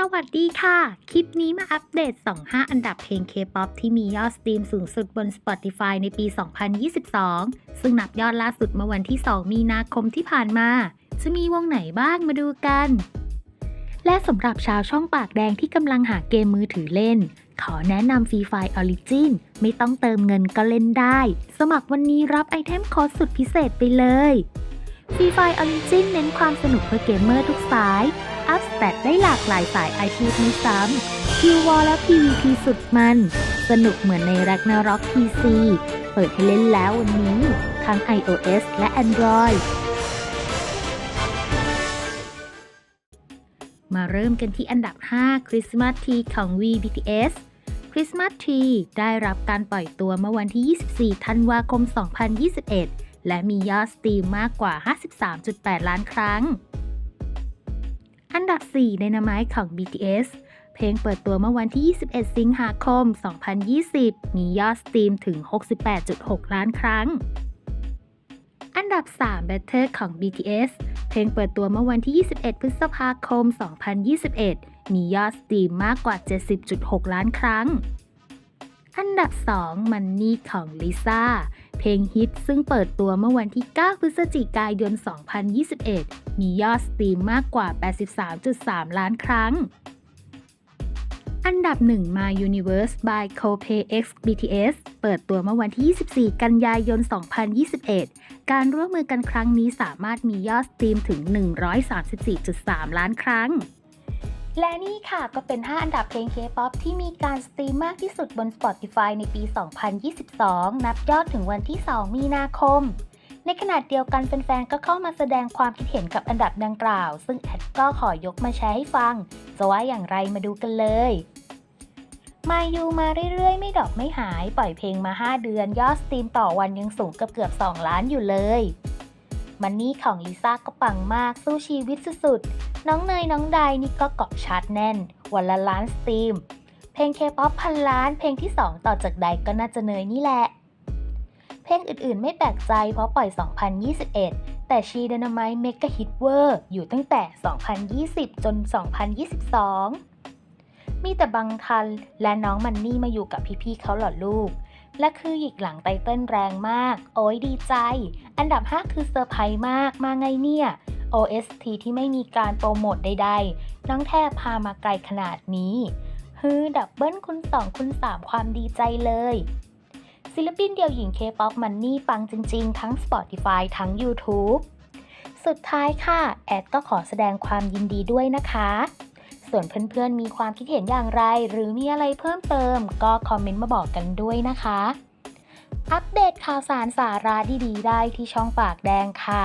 สวัสดีค่ะ คลิปนี้มาอัปเดต 25 อันดับเพลง K-POP ที่มียอดสตรีมสูงสุดบน Spotify ในปี 2022 ซึ่งนับยอดล่าสุดเมื่อวันที่ 2 มีนาคมที่ผ่านมา จะมีวงไหนบ้างมาดูกัน และสำหรับชาวช่องปากแดงที่กำลังหาเกมมือถือเล่น ขอแนะนำฟรีไฟออริจินไม่ต้องเติมเงินก็เล่นได้ สมัครวันนี้รับไอเทมคอร์สสุดพิเศษไปเลยฟรีไฟออริจินเน้นความสนุกเพื่อเกมเมอร์ทุกสาย อัพสเตตได้หลากหลายสายอาชีพไม่ซ้ำคิววอลและ PVP สุดมัน สนุกเหมือนใน Ragnarok PC เปิดให้เล่นแล้ววันนี้ ทั้ง iOS และ Android มาเริ่มกันที่อันดับ5 Christmas Tree ของ VBTS Christmas Tree ได้รับการปล่อยตัวเมื่อวันที่ 24 ธันวาคม 2021 และมียอดสตรีมมากกว่า 53.8 ล้านครั้ง อันดับ 4 ในนาไม้ของ BTS เพลงเปิดตัวเมื่อวันที่ 21 สิงหาคม 2020 มียอดสตรีมถึง 68.6 ล้านครั้ง อันดับ 3 Better ของ BTS เพลงเปิดตัวเมื่อวันที่ 21 พฤษภาคม 2021 มียอดสตรีมมากกว่า 70.6 ล้านครั้ง อันดับ2มันนี่ของ Lisa เพลงฮิตซึ่งเปิดตัวเมื่อวันที่ 9 พฤศจิกายน 2021 มียอดสตรีมมากกว่า 83.3 ล้านครั้ง อันดับ1มา Universe by Coldplay X BTS เปิดตัวเมื่อวันที่ 24 กันยายน 2021 การร่วมมือกันครั้งนี้สามารถมียอดสตรีมถึง 134.3 ล้านครั้ง และนี่ค่ะก็เป็น 5 อันดับเพลง K-POP ที่มีการสตรีมมากที่สุดบน Spotify ในปี 2022 นับยอดถึงวันที่ 2 มีนาคม ในขณะเดียวกันแฟนๆ ก็เข้ามาแสดงความคิดเห็นกับอันดับดังกล่าว ซึ่งแอดก็ขอยกมาแชร์ให้ฟัง จะว่าอย่างไรมาดูกันเลย มายูมาเรื่อยๆ ไม่ดอกไม่หาย ปล่อยเพลงมา 5 เดือน ยอดสตรีมต่อวันยังสูงเกือบเกือบ 2 ล้านอยู่เลย มันนี่ของลิซ่าก็ปังมากสู้ชีวิตสุดๆ น้องเนยน้องไดนี่ก็เกาะชาร์ตแน่น วันละล้านสตรีม เพลงเคป๊อปพันล้าน เพลงที่ 2 ต่อจากใดก็น่าจะเนยนี่แหละ เพลงอื่นๆไม่แปลกใจเพราะปล่อย 2021 แต่ชีดนาไมเมกะฮิตเวอร์อยู่ตั้งแต่ 2020 จน 2022 มีแต่บางทันและน้องมันนี่มาอยู่กับพี่ๆเขาหรอลูกและคือหยิกหลังไตเติ้ลแรงมาก โอ้ยดีใจ อันดับ 5 คือเซอร์ไพรส์มาก มาไงเนี่ย OST ที่ไม่มีการโปรโมทใดๆ น้องแทบพามาไกลขนาดนี้ฮือดับเบิลคุณ2คุณ3ความดีใจเลย ศิลปินเดี่ยวหญิง K-POP มันนี่ปังจริงๆ ทั้ง Spotify ทั้ง YouTube สุดท้ายค่ะ แอดก็ขอแสดงความยินดีด้วยนะคะ ส่วนเพื่อนๆ มีความคิดเห็นอย่างไร หรือมีอะไรเพิ่มเติม ก็คอมเมนต์มาบอกกันด้วยนะคะอัปเดตข่าวสารสาระดีๆ ได้ที่ช่องปากแดงค่ะ